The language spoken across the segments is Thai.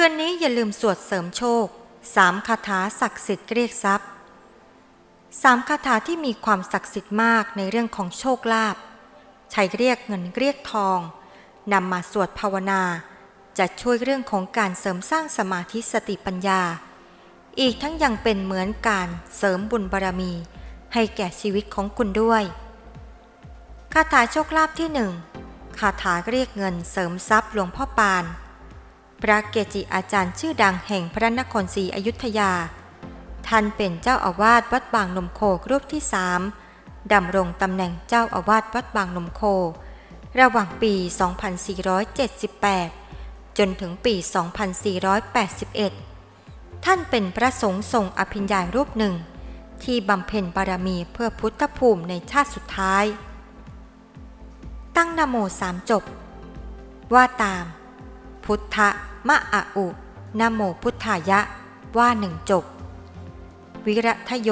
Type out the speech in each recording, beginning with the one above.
คืนนี้อย่าลืมสวดเสริมโชคสามคาถาศักดิ์สิทธิ์เรียกทรัพย์สามคาถาที่มีความศักดิ์สิทธิ์มากในเรื่องของโชคลาภใช้เรียกเงินเรียกทองนำมาสวดภาวนา จะช่วยเรื่องของการเสริมสร้างสมาธิสติปัญญา อีกทั้งยังเป็นเหมือนการเสริมบุญบารรมี ให้แก่ชีวิตของคุณด้วย คาถาโชคลาภที่หนึ่งคาถาเรียกเงินเสริมทรัพย์หลวงพ่อปาน พระเกจิอาจารย์ชื่อดังแห่งพระนครศรีอยุธยา ท่านเป็นเจ้าอาวาสวัดบางนมโครูปที่สามดำรงตำแหน่งเจ้าอาวาสวัดบางนมโค ระหว่างปี 2478 จนถึงปี 2481 ท่านเป็นพระสงฆ์ทรงอภิญญารูปหนึ่ง ที่บำเพ็ญบารมีเพื่อพุทธภูมิในชาติสุดท้าย ตั้งนโมสามจบ ว่าตาม พุทธมะอะอุนโมพุทธายะ ว่าหนึ่งจบ วิระทโย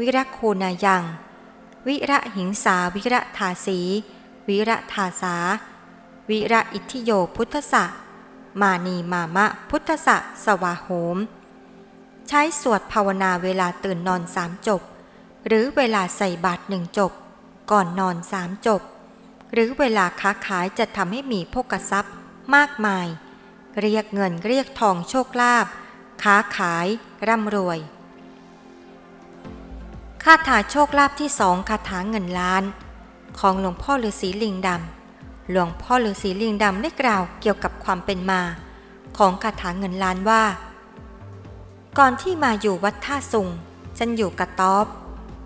วิระโคนายัง วิระหิงสาวิระทาสี วิระทาสา วิระอิทธิโยพุทธะมานีมามะพุทธะสวาโหม ใช้สวดภาวนาเวลาตื่นนอนสามจบ หรือเวลาใส่บาตรหนึ่งจบ ก่อนนอนสามจบ หรือเวลาค้าขายจะทำให้มีโภกทรัพย์มากมาย เรียกเงินเรียกทองโชคลาภค้าขาย ร่ำรวยคาถาโชคลาภที่สองคาถาเงินล้าน ของหลวงพ่อฤาษีลิงดำหลวงพ่อฤาษีลิงดำได้กล่าวเกี่ยวกับความเป็นมา ของคาถาเงินล้านว่า ก่อนที่มาอยู่วัดท่าสุงฉันอยู่กระต๊อบ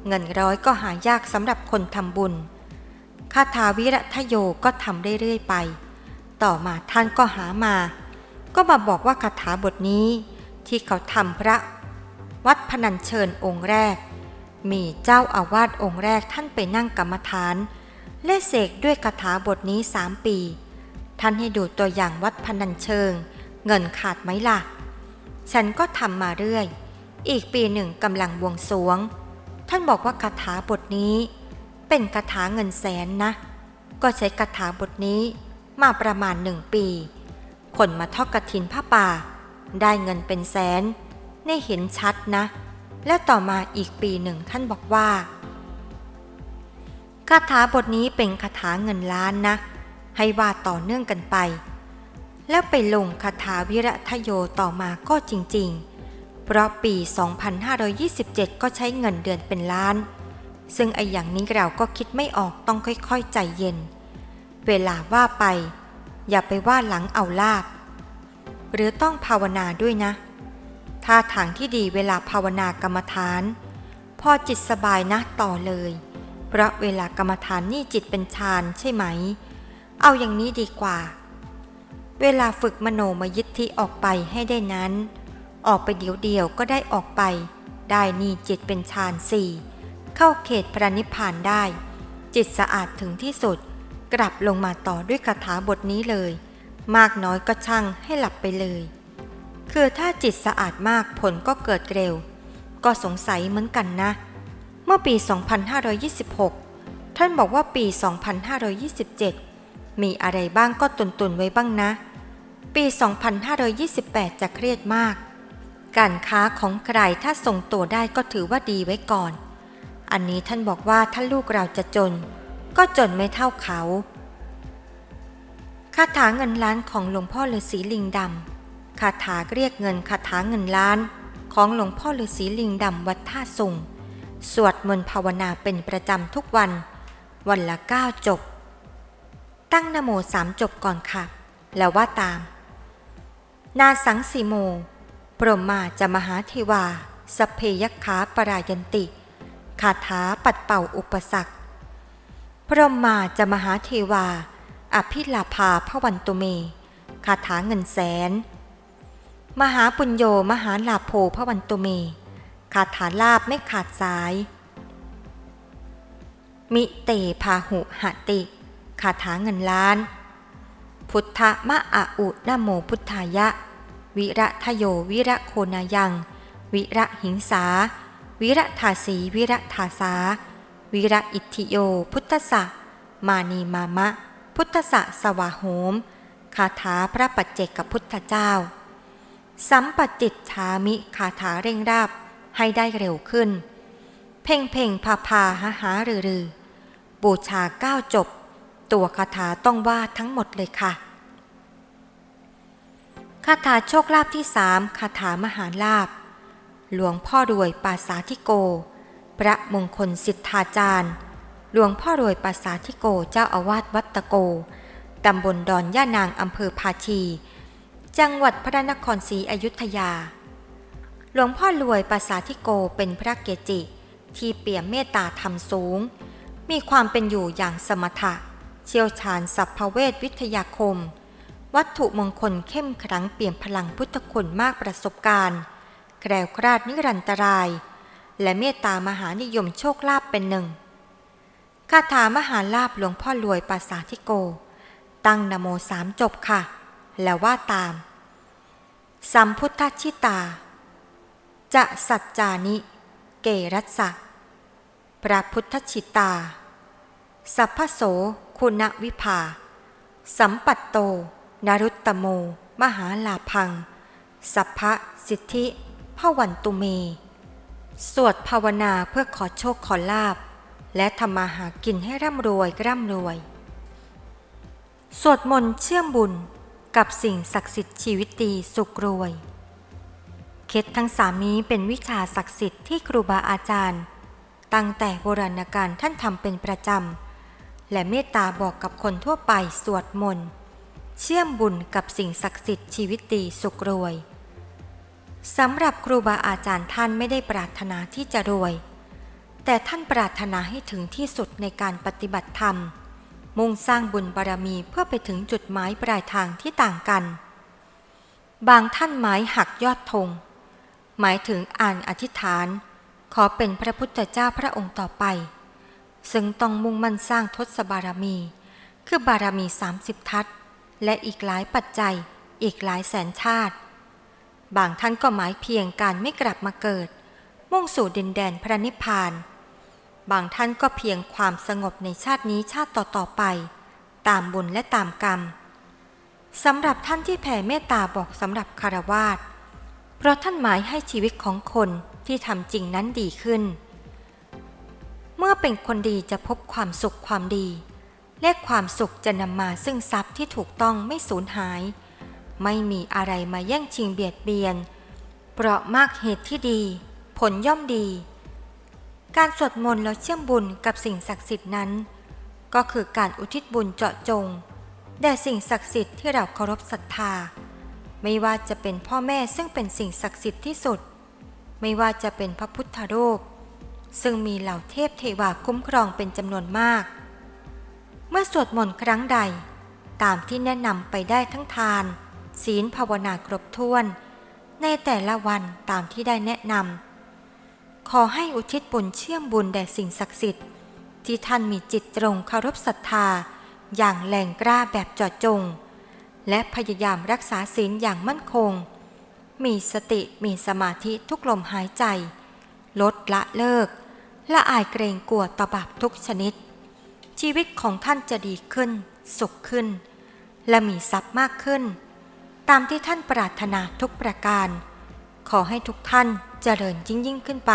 เงินร้อยก็หายากสำหรับคนทำบุญคาถาวิรัทโยก็ทำเรื่อยๆไป ต่อมาท่านก็หามา ก็มาบอกว่าคาถาบทนี้ที่เขาทำพระ วัดพนัญเชิญองค์แรก มีเจ้าอาวาสองค์แรกท่านไปนั่งกรรมฐาน และเสกด้วยคาถาบทนี้สามปี ท่านให้ดูตัวอย่างวัดพนัญเชิง เงินขาดไหมล่ะ ฉันก็ทำมาเรื่อย อีกปีหนึ่งกำลังบวงสวง ท่านบอกว่าคาถาบทนี้ เป็นคาถาเงินแสนนะ ก็ใช้คาถาบทนี้มาประมาณหนึ่งปี คนมาทอดกระถินผ้าป่า ได้เงินเป็นแสนนี่เห็นชัดนะ แล้วต่อมาอีกปีหนึ่งท่านบอกว่าคาถาบทนี้เป็นคาถาเงินล้านนะ ให้ว่าต่อเนื่องกันไป แล้วไปลงคาถาวิระทโยต่อมาก็จริงๆ เพราะปี 2527 ก็ใช้เงินเดือนเป็นล้าน ซึ่งไอ้อย่างนี้เราก็คิดไม่ออกต้องค่อยๆใจเย็น เวลาว่าไป อย่าไปว่าหลังเอาลาบ หรือต้องภาวนาด้วยนะท่าทางที่ดีเวลาภาวนากรรมฐาน พอจิตสบายนะต่อเลย เพราะเวลากรรมฐานนี่จิตเป็นฌานใช่ไหม เอาอย่างนี้ดีกว่า เวลาฝึกมโนมยิทธิออกไปให้ได้นั้น ออกไปเดี๋ยวเดียวก็ได้ออกไป ได้นี่จิตเป็นฌานสี่เข้าเขตพระนิพพานได้ จิตสะอาดถึงที่สุด กลับลงมาต่อด้วยคาถาบทนี้เลย มากน้อยก็ช่างให้หลับไปเลย คือถ้าจิตสะอาดมากผลก็เกิดเร็ว ก็สงสัยเหมือนกันนะ เมื่อปี 2526 ท่านบอกว่าปี 2527 มีอะไรบ้างก็ตุนๆไว้บ้างนะ ปี 2528 จะเครียดมาก การค้าของใครถ้าส่งตัวได้ก็ถือว่าดีไว้ก่อน อันนี้ท่านบอกว่าถ้าลูกเราจะจน ก็จนไม่เท่าเขาคาถาเงินล้านของหลวงพ่อฤาษีลิงดำคาถาเรียกเงินคาถาเงินล้าน ของหลวงพ่อฤาษีลิงดำวัดท่าสุงสวดมนต์ภาวนาเป็นประจำทุกวัน วันละเก้าจบ ตั้งนโมสามจบก่อนค่ะ แล้วว่าตาม นาสังสีโม ปรมมาจะมหาเทวาสเพยขาปรายันติคาถาปัดเป่าอุปสรรค พรหมมาจะมหาเทวา อภิลาภาพวันตุเม คาถาเงินแสน มหาปุญโยมหาลาโภพวันตุเม คาถาลาบไม่ขาดสาย มิเตพาหุหติ คาถาเงินล้าน พุทธมะอะอุนโมพุทธายะ วิระทโยวิระโคนายัง วิระหิงสา วิระทาสีวิระทาสา วิระอิทธิโย พุทธะมานีมามะ พุทธะสวาโหม คาถาพระปัจเจกพุทธเจ้า สัมปติทธามิคาถาเร่งราบให้ได้เร็วขึ้น เพ่งเพ่งพาพาหาหารือรือบูชาเก้าจบ ตัวคาถาต้องว่าทั้งหมดเลยค่ะ คาถาโชคลาภที่สามคาถามหาลาภหลวงพ่อรวยปาสาธิโก พระมงคลสิทธาจารย์ หลวงพ่อรวยปาสาธิโกเจ้าอาวาสวัดตะโก ตำบลดอนย่านางอำเภอภาชี จังหวัดพระนครศรีอยุธยา หลวงพ่อรวยปาสาธิโกเป็นพระเกจิ ที่เปี่ยมเมตตาธรรมสูง มีความเป็นอยู่อย่างสมถะ เชี่ยวชาญสัพพเวทวิทยาคม วัตถุมงคลเข้มขลังเปี่ยมพลังพุทธคุณมากประสบการณ์ แกล้วคลาดนิรันตราย และเมตตามหานิยมโชคลาภเป็นหนึ่งคาถามหาลาภหลวงพ่อรวยปาสาธิโก ตั้งนโมสามจบค่ะ แล้วว่าตาม สัมพุทธชิตา จะสัจจานิ เกรัสะพระพุทธชิตา สัพพโสคุณวิภา สัมปัตโต นรุตตโม มหาลาพัง สัพพสิทธิพวันตุเม สวดภาวนาเพื่อขอโชคขอลาบ และทำมาหากินให้ร่ำรวยร่ำรวย สวดมนต์เชื่อมบุญกับสิ่งศักดิ์สิทธิ์ชีวิตดีสุขรวย เคล็ดทั้งสามนี้เป็นวิชาศักดิ์สิทธิ์ที่ครูบาอาจารย์ ตั้งแต่โบราณกาลท่านทำเป็นประจำ และเมตตาบอกกับคนทั่วไปสวดมนต์ เชื่อมบุญกับสิ่งศักดิ์สิทธิ์ชีวิตดีสุขรวย สำหรับครูบาอาจารย์ท่านไม่ได้ปรารถนาที่จะรวย แต่ท่านปรารถนาให้ถึงที่สุดในการปฏิบัติธรรม มุ่งสร้างบุญบารมีเพื่อไปถึงจุดหมายปลายทางที่ต่างกัน บางท่านหมายหักยอดธง หมายถึงอ่านอธิษฐาน ขอเป็นพระพุทธเจ้าพระองค์ต่อไป ซึ่งต้องมุ่งมั่นสร้างทศบารมี คือบารมี 30 ทัศและอีกหลายปัจจัย อีกหลายแสนชาติ บางท่านก็หมายเพียงการไม่กลับมาเกิด มุ่งสู่ดินแดนพระนิพพาน บางท่านก็เพียงความสงบในชาตินี้ชาติต่อๆไป ตามบุญและตามกรรมสำหรับท่านที่แผ่เมตตาบอกสำหรับคารวาสเพราะท่านหมายให้ชีวิตของคนที่ทำจริงนั้นดีขึ้น เมื่อเป็นคนดีจะพบความสุขความดี และความสุขจะนำมาซึ่งทรัพย์ที่ถูกต้องไม่สูญหาย ไม่มีอะไรมาแย่งชิงเบียดเบียนเพราะมากเหตุที่ดี ผลย่อมดี การสวดมนต์แล้วเชื่อมบุญกับสิ่งศักดิ์สิทธิ์นั้น ก็คือการอุทิศบุญเจาะจงแด่สิ่งศักดิ์สิทธิ์ที่เราเคารพศรัทธา ไม่ว่าจะเป็นพ่อแม่ซึ่งเป็นสิ่งศักดิ์สิทธิ์ที่สุด ไม่ว่าจะเป็นพระพุทธรูป ซึ่งมีเหล่าเทพเทวาคุ้มครองเป็นจำนวนมาก เมื่อสวดมนต์ครั้งใด ตามที่แนะนำไปได้ทั้งทาน ศีลภาวนาครบถ้วน ในแต่ละวันตามที่ได้แนะนำขอให้อุทิศบุญเชื่อมบุญแด่สิ่งศักดิ์สิทธิ์ ที่ท่านมีจิตตรงเคารพศรัทธา อย่างแรงกล้าแบบจอดจง และพยายามรักษาศีลอย่างมั่นคง มีสติมีสมาธิทุกลมหายใจ ลดละเลิกละอายเกรงกลัวต่อบาปทุกชนิด ชีวิตของท่านจะดีขึ้น สุขขึ้น และมีทรัพย์มากขึ้น ตามที่ท่านปรารถนาทุกประการ ขอให้ทุกท่านเจริญยิ่งยิ่งขึ้นไป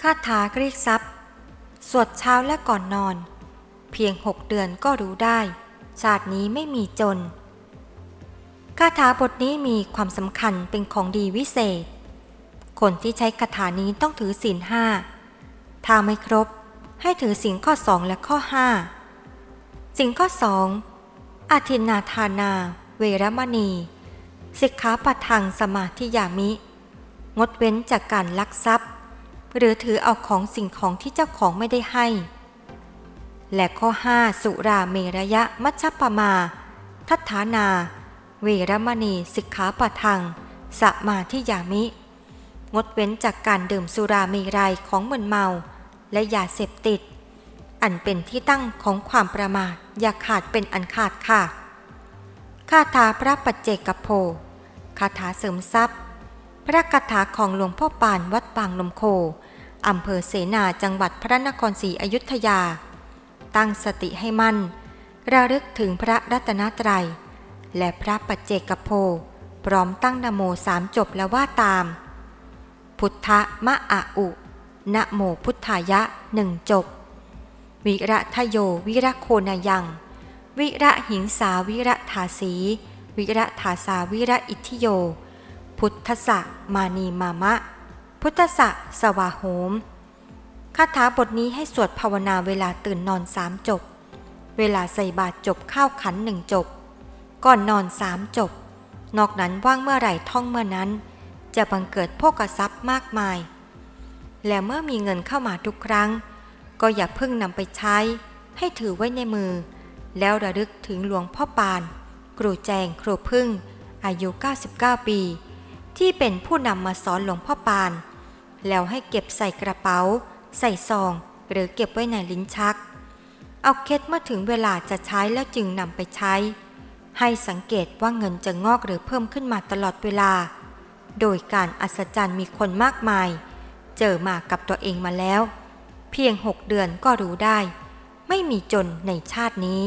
คาถากรียกทรัพย์ สวดเช้าและก่อนนอน เพียงหกเดือนก็รู้ได้ ชาตินี้ไม่มีจน คาถาบทนี้มีความสำคัญเป็นของดีวิเศษ คนที่ใช้คาถานี้ต้องถือศีลห้า ถ้าไม่ครบให้ถือศีลข้อสองและข้อห้าศีลข้อสองอาทินนาทานา เวรมณี สิกขาปะทังสมาธิยามิ งดเว้นจากการลักทรัพย์ หรือถือเอาของสิ่งของที่เจ้าของไม่ได้ให้ และข้อ 5 สุราเมรยะมัชปมา ทัฐานา เวรมณีสิกขาปะทังสมาธิยามิ งดเว้นจากการดื่มสุราเมรัยของมึนเมา และยาเสพติด อันเป็นที่ตั้งของความประมาทอย่าขาดเป็นอันขาดค่ะ คาถาพระปัจเจกโพคาถาเสริมทรัพย์ พระคาถาของหลวงพ่อปานวัดบางลมโคอำเภอเสนาจังหวัดพระนครศรีอยุธยา ตั้งสติให้มั่น ระลึกถึงพระรัตนตรัย และพระปัจเจกโพพร้อมตั้งนโมสามจบแล้วว่าตาม พุทธมะอะอุนะโมพุทธายะหนึ่งจบ วิระทโยวิระโคนายัง วิระหิงสาวิระ ทาสี วิระทาสาวิระอิทธิโย พุทธะมานีมามะ พุทธะสวาโหมคาถาบทนี้ให้สวดภาวนาเวลาตื่นนอนสามจบ เวลาใส่บาตรจบข้าวขันหนึ่งจบ ก่อนนอนสามจบ นอกนั้นว่างเมื่อไหร่ท่องเมื่อนั้น จะบังเกิดโภกทรัพย์มากมาย และเมื่อมีเงินเข้ามาทุกครั้ง ก็อย่าเพิ่งนำไปใช้ ให้ถือไว้ในมือ แล้วระลึกถึงหลวงพ่อปาน ครูแจงครูพึ่ง อายุ 99 ปี ที่เป็นผู้นำมาสอนหลวงพ่อปาน แล้วให้เก็บใส่กระเป๋า ใส่ซอง หรือเก็บไว้ในลิ้นชัก เอาเคล็ดเมื่อถึงเวลาจะใช้แล้วจึงนำไปใช้ ให้สังเกตว่าเงินจะงอกหรือเพิ่มขึ้นมาตลอดเวลา โดยการอัศจรรย์มีคนมากมาย เจอมากับตัวเองมาแล้ว เพียงหกเดือนก็รู้ได้ ไม่มีจนในชาตินี้